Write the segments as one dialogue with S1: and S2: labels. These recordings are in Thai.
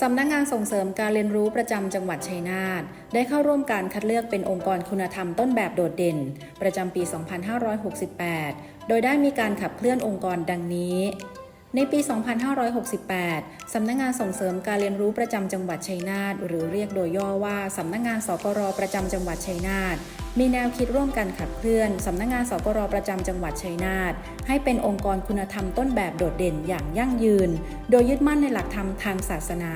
S1: สำนักงานส่งเสริมการเรียนรู้ประจำจังหวัดชัยนาทได้เข้าร่วมการคัดเลือกเป็นองค์กรคุณธรรมต้นแบบโดดเด่น ประจำปี 2568 โดยได้มีการขับเคลื่อนองค์กรดังนี้ ในปี 2568 สำนักงานส่งเสริมการเรียนรู้ประจำจังหวัดชัยนาทหรือเรียกโดยย่อว่าสำนักงานสกรประจำจังหวัดชัยนาทมีแนวคิดร่วมกันขับเคลื่อนสำนักงานสกรประจำจังหวัดชัยนาทให้เป็นองค์กรคุณธรรมต้นแบบโดดเด่นอย่างยั่งยืน โดยยึดมั่นในหลักธรรมทางศาสนา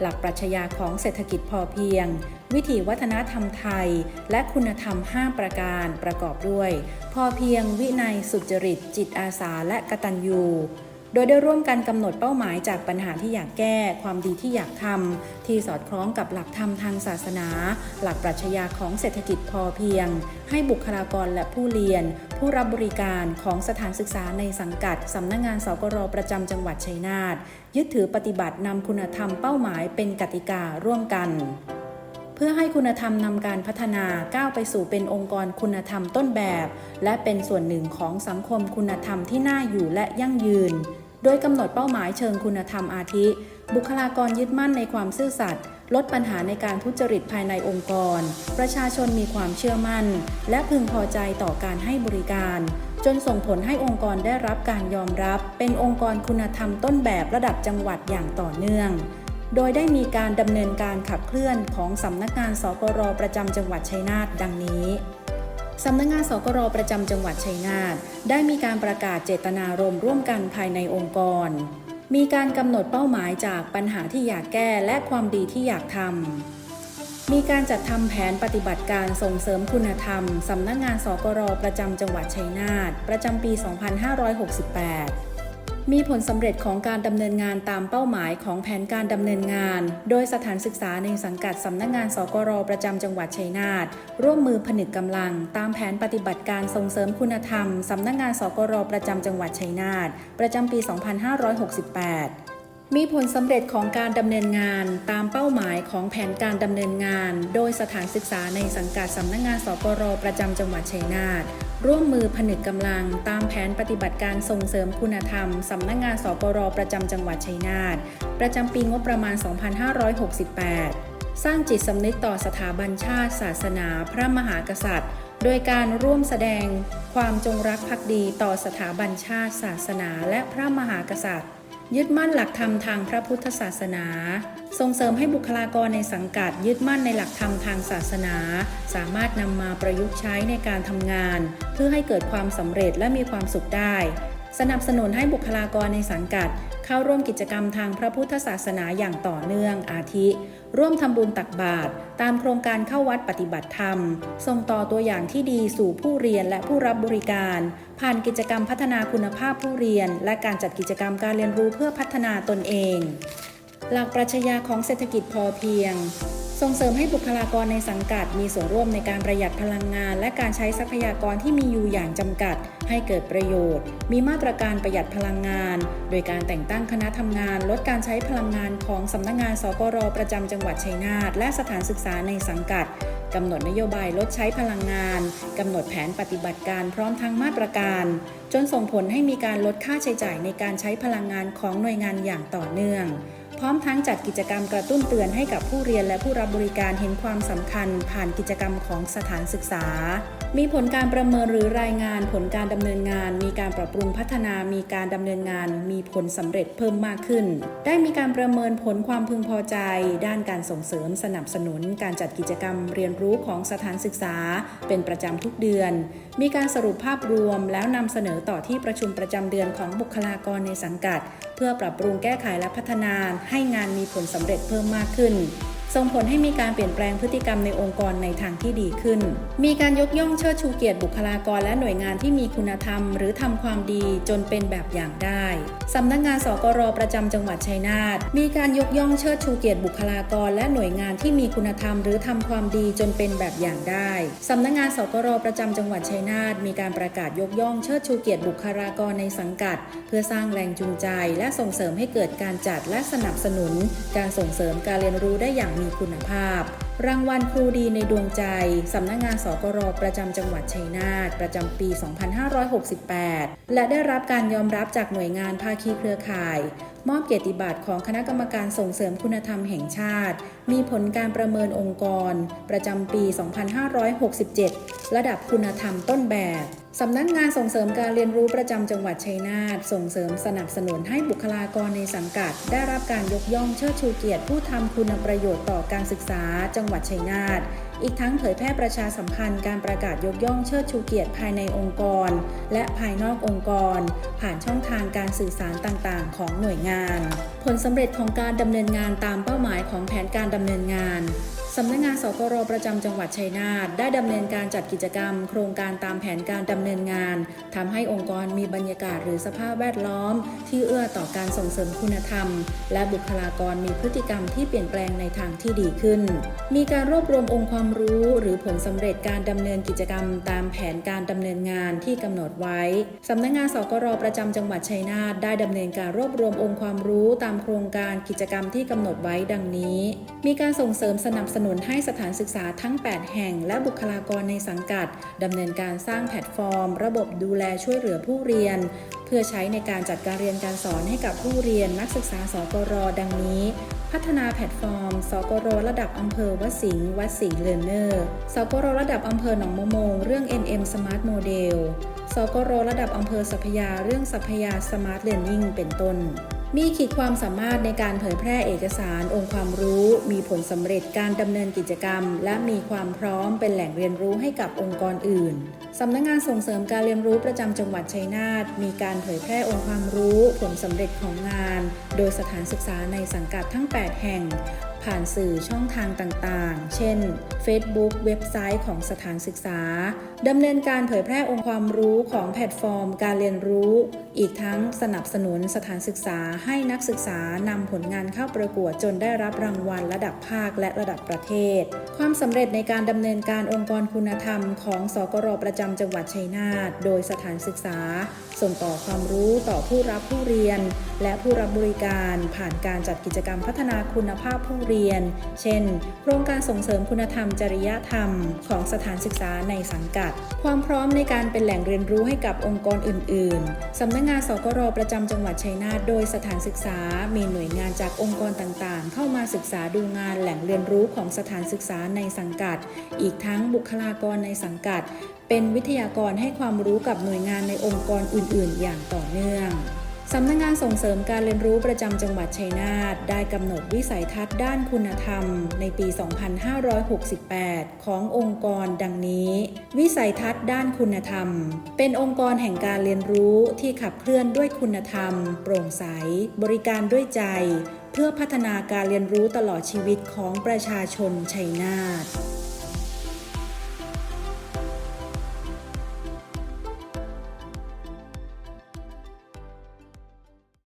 S1: หลักปรัชญาของเศรษฐกิจพอเพียง วิถีวัฒนธรรมไทย และคุณธรรม 5 ประการประกอบด้วย พอเพียงวินัยสุจริต จิตอาสาและกตัญญู โดยได้ร่วมกันกำหนดเป้าหมายจากปัญหาที่อยากแก้ ความดีที่อยากทำที่สอดคล้องกับหลักธรรมทางศาสนา หลักปรัชญาของเศรษฐกิจพอเพียง ให้บุคลากรและผู้เรียน ผู้รับบริการของสถานศึกษาในสังกัดสำนักงานสกรประจำจังหวัดชัยนาทยึดถือปฏิบัตินำคุณธรรมเป้าหมายเป็นกติการ่วมกัน เพื่อให้คุณธรรมนำการพัฒนาก้าวไปสู่เป็นองค์กรคุณธรรมต้นแบบ และเป็นส่วนหนึ่งของสังคมคุณธรรมที่น่าอยู่และยั่งยืน โดยกำหนดเป้าหมายเชิงคุณธรรมอาทิ บุคลากรยึดมั่นในความซื่อสัตย์ลดปัญหาในการทุจริตภายในองค์กร ประชาชนมีความเชื่อมั่น และพึงพอใจต่อการให้บริการ จนส่งผลให้องค์กรได้รับการยอมรับ เป็นองค์กรคุณธรรมต้นแบบระดับจังหวัดอย่างต่อเนื่อง โดยได้มีการดำเนินการขับเคลื่อนของสำนักงานสกรประจำจังหวัดชัยนาทดังนี้สำนักงานสกรประจำจังหวัดชัยนาทได้มีการประกาศเจตนารมณ์ร่วมกันภายในองค์กร มีการกำหนดเป้าหมายจากปัญหาที่อยากแก้และความดีที่อยากทำ มีการจัดทำแผนปฏิบัติการส่งเสริมคุณธรรมสำนักงานสกรประจำจังหวัดชัยนาทประจำปี 2568 มีผลสำเร็จของการดำเนินงานตามเป้าหมายของแผนการดำเนินงาน โดยสถานศึกษาในสังกัดสำนักงานสกรประจำจังหวัดชัยนาทร่วมมือผนึกกำลัง ตามแผนปฏิบัติการส่งเสริมคุณธรรมสำนักงานสกรประจำจังหวัดชัยนาทประจำปี 2568 มีผลสำเร็จของการดำเนินงานตามเป้าหมายของแผนการดำเนินงาน โดยสถานศึกษาในสังกัดสำนักงานสกรประจำจังหวัดชัยนาทร่วมมือผนึกกำลังตามแผนปฏิบัติการส่งเสริมคุณธรรม สำนักงานสกรประจำจังหวัดชัยนาทประจำปีงบประมาณ 2568 สร้างจิตสำนึกต่อสถาบันชาติ ศาสนา พระมหากษัตริย์ โดยการร่วมแสดงความจงรักภักดีต่อสถาบันชาติ ศาสนา และพระมหากษัตริย์ ยึดมั่นหลักธรรมทางพระพุทธศาสนา ส่งเสริมให้บุคลากรในสังกัด ยึดมั่นในหลักธรรมทางศาสนา สามารถนำมาประยุกต์ใช้ในการทำงาน เพื่อให้เกิดความสำเร็จและมีความสุขได้ สนับสนุนให้บุคลากรในสังกัด เข้าร่วมกิจกรรมทางพระพุทธศาสนาอย่างต่อเนื่องอาทิ ร่วมทำบุญตักบาตรตามโครงการเข้าวัดปฏิบัติธรรม ส่งต่อตัวอย่างที่ดีสู่ผู้เรียนและผู้รับบริการ ผ่านกิจกรรมพัฒนาคุณภาพผู้เรียน และการจัดกิจกรรมการเรียนรู้เพื่อพัฒนาตนเอง หลักปรัชญาของเศรษฐกิจพอเพียง ส่งเสริมให้บุคลากรในสังกัด มีส่วนร่วมในการประหยัดพลังงาน และการใช้ทรัพยากรที่มีอยู่อย่างจำกัด ให้เกิดประโยชน์ มีมาตรการประหยัดพลังงาน โดยการแต่งตั้งคณะทำงาน ลดการใช้พลังงานของสำนักงานสกรประจำจังหวัดชัยนาทและสถานศึกษาในสังกัดกำหนดนโยบายลดใช้พลังงาน กำหนดแผนปฏิบัติการพร้อมทั้งมาตรการ จนส่งผลให้มีการลดค่าใช้จ่ายในการใช้พลังงานของหน่วยงานอย่างต่อเนื่อง พร้อมทั้งจัดกิจกรรมกระตุ้นเตือนให้กับผู้เรียนและผู้รับบริการเห็นความสำคัญผ่านกิจกรรมของสถานศึกษา มีผลการประเมินหรือรายงานผลการดำเนินงาน มีการปรับปรุงพัฒนา มีการดำเนินงาน มีผลสำเร็จเพิ่มมากขึ้น ได้มีการประเมินผลความพึงพอใจ ด้านการส่งเสริมสนับสนุน การจัดกิจกรรมเรียนรู้ของสถานศึกษา เป็นประจำทุกเดือน มีการสรุปภาพรวม แล้วนำเสนอต่อที่ประชุมประจำเดือนของบุคลากรในสังกัด เพื่อปรับปรุงแก้ไขและพัฒนาให้งานมีผลสำเร็จเพิ่มมากขึ้น ส่งผลให้มีการเปลี่ยนแปลงพฤติกรรมในองค์กรในทางที่ดีขึ้น มีการยกย่องเชิดชูเกียรติบุคลากรและหน่วยงานที่มีคุณธรรม หรือทำความดีจนเป็นแบบอย่างได้สำนักงานสกรประจำจังหวัดชัยนาทมีการยกย่องเชิดชูเกียรติบุคลากรและหน่วยงานที่มีคุณธรรม หรือทำความดีจนเป็นแบบอย่างได้สำนักงานสกรประจำจังหวัดชัยนาทมีการประกาศยกย่องเชิดชูเกียรติบุคลากรในสังกัด เพื่อสร้างแรงจูงใจ และส่งเสริมให้เกิดการจัดและสนับสนุน การส่งเสริมการเรียนรู้ได้อย่างมีคุณภาพ รางวัลครูดีในดวงใจ สำนักงานสกรประจำจังหวัดชัยนาทประจำปี 2568 และได้รับการยอมรับจากหน่วยงานภาคีเครือข่าย มอบเกียรติบัตรของคณะกรรมการส่งเสริมคุณธรรมแห่งชาติ มีผลการประเมินองค์กร ประจำปี 2567 ระดับคุณธรรมต้นแบบสำนักงานส่งเสริมการเรียนรู้ประจำจังหวัดชัยนาทส่งเสริมสนับสนุนให้บุคลากรในสังกัด ได้รับการยกย่องเชิดชูเกียรติผู้ทำคุณประโยชน์ต่อการศึกษา จังหวัดชัยนาทอีกทั้งเผยแพร่ประชาสัมพันธ์การประกาศยกย่องเชิดชูเกียรติภายในองค์กร และภายนอกองค์กร ผ่านช่องทางการสื่อสารต่างๆ ของหน่วยงาน ผลสำเร็จของการดำเนินงานตามเป้าหมายของแผนการดำเนินงาน สำนักงานสกรประจำจังหวัดชัยนาทได้ดำเนินการจัดกิจกรรม โครงการตามแผนการดำเนินงานทำให้องค์กรมีบรรยากาศหรือสภาพแวดล้อม ที่เอื้อต่อการส่งเสริมคุณธรรม และบุคลากรมีพฤติกรรมที่เปลี่ยนแปลงในทางที่ดีขึ้น มีการรวบรวมองค์ความรู้ หรือผลสำเร็จการดำเนินกิจกรรม ตามแผนการดำเนินงานที่กำหนดไว้สำนักงานสกรประจำจังหวัดชัยนาทได้ดำเนินการรวบรวมองค์ความรู้ตามโครงการกิจกรรมที่กำหนดไว้ดังนี้ มีการส่งเสริมสนับสนุนนุนให้สถานศึกษาทั้ง 8 แห่ง และบุคลากรในสังกัดดำเนินการสร้างแพลตฟอร์ม ระบบดูแลช่วยเหลือผู้เรียน เพื่อใช้ในการจัดการเรียนการสอนให้กับผู้เรียนนักศึกษาสกรดังนี้ พัฒนาแพลตฟอร์ม สกรระดับอำเภอวัดสิงห์วัดสิงห์เลนเนอร์ สกรระดับอำเภอหนองมะโมง เรื่อง NM Smart Model สกรระดับอำเภอสัพยาเรื่องสัพยา Smart Learning เป็นต้น มีขีดความสามารถในการเผยแพร่เอกสารองค์ความรู้ มีผลสำเร็จการดำเนินกิจกรรม และมีความพร้อมเป็นแหล่งเรียนรู้ให้กับองค์กรอื่นสำนักงานส่งเสริมการเรียนรู้ประจำจังหวัดชัยนาทมีการเผยแพร่องค์ความรู้ ผลสำเร็จของงาน โดยสถานศึกษาในสังกัดทั้ง 8 แห่ง ผ่านสื่อช่องทางต่างๆ เช่น Facebook เว็บไซต์ของสถานศึกษาดำเนินการเผยแพร่องค์ความรู้ของแพลตฟอร์ม การเรียนรู้ อีกทั้งสนับสนุนสถานศึกษาให้นักศึกษานำผลงานเข้าประกวดจนได้รับรางวัลระดับภาคและระดับประเทศ ความสำเร็จในการดำเนินการองค์กรคุณธรรม ของสกรประจำจังหวัดชัยนาทโดยสถานศึกษา ส่งต่อความรู้ต่อผู้รับผู้เรียน และผู้รับบริการ ผ่านการจัดกิจกรรมพัฒนาคุณภาพผู้เรียน เช่น โครงการส่งเสริมคุณธรรมจริยธรรม ของสถานศึกษาในสังกัด ความพร้อมในการเป็นแหล่งเรียนรู้ให้กับองค์กรอื่น ๆ สำนักงานสกรประจำจังหวัดชัยนาทโดยสถานศึกษา มีหน่วยงานจากองค์กรต่าง ๆ เข้ามาศึกษาดูงานแหล่งเรียนรู้ของสถานศึกษาในสังกัด อีกทั้งบุคลากรในสังกัด เป็นวิทยากรให้ความรู้กับหน่วยงานในองค์กรอื่น ๆ อย่างต่อเนื่องสำนักงานส่งเสริมการเรียนรู้ประจำจังหวัดชัยนาทได้กำหนดวิสัยทัศน์ด้านคุณธรรม ในปี 2568 ขององค์กรดังนี้ วิสัยทัศน์ด้านคุณธรรม เป็นองค์กรแห่งการเรียนรู้ที่ขับเคลื่อนด้วยคุณธรรม โปร่งใส บริการด้วยใจ เพื่อพัฒนาการเรียนรู้ตลอดชีวิตของประชาชนชัยนาท